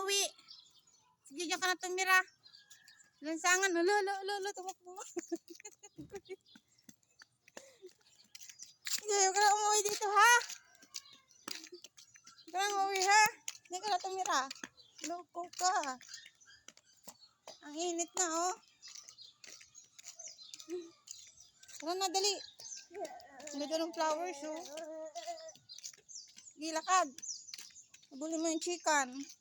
umuwi. Sige, diyan ka na tumira. Lansangan. Lolo, lolo, lolo, tumakbo. Sige, huwag ka na umuwi dito, ha? Huwag ka na umuwi, ha? Diyan ka na tumira. Loko ka. Ang init na, oh. Tara na, dali. Ganda ng flowers, oh. Sige, lakad. Habulin mo yung chicken.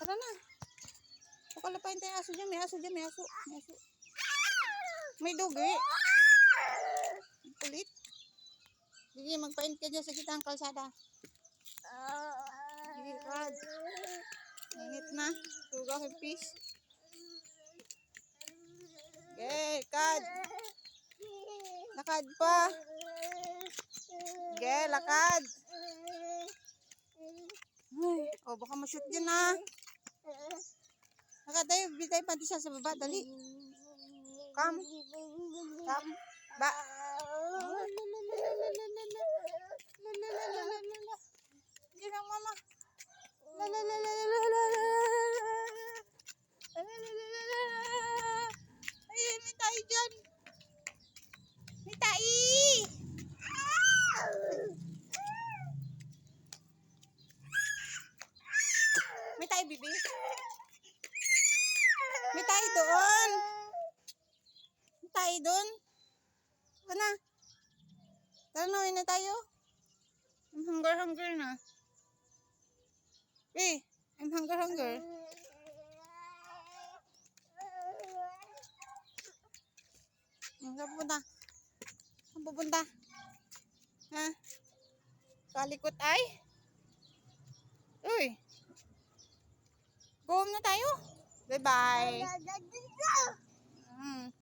Tara na. Pakalapain tayo aso dyan. May aso dyan. May aso. May aso. May dugi. Kulit. Sige, magpaint ka dyan sa gitang kalsada. Sige, lakad. Init na. Tuga kay fish. Okay, lakad. Lakad pa. Sige, lakad. Ay, oh, baka ma-shoot dyan ah. Bili tayo panty siya sa baba. Dali. Come. Come. Ba. Diyan tayo, bibi. May tayo doon. May tayo doon. Na. Tara na, uwi na tayo. I'm hunger, hunger na. Eh, I'm hunger, hunger. Ka pupunta? Saan pupunta? Ha? Kalikot ay? Go home na tayo. Bye-bye. Mm.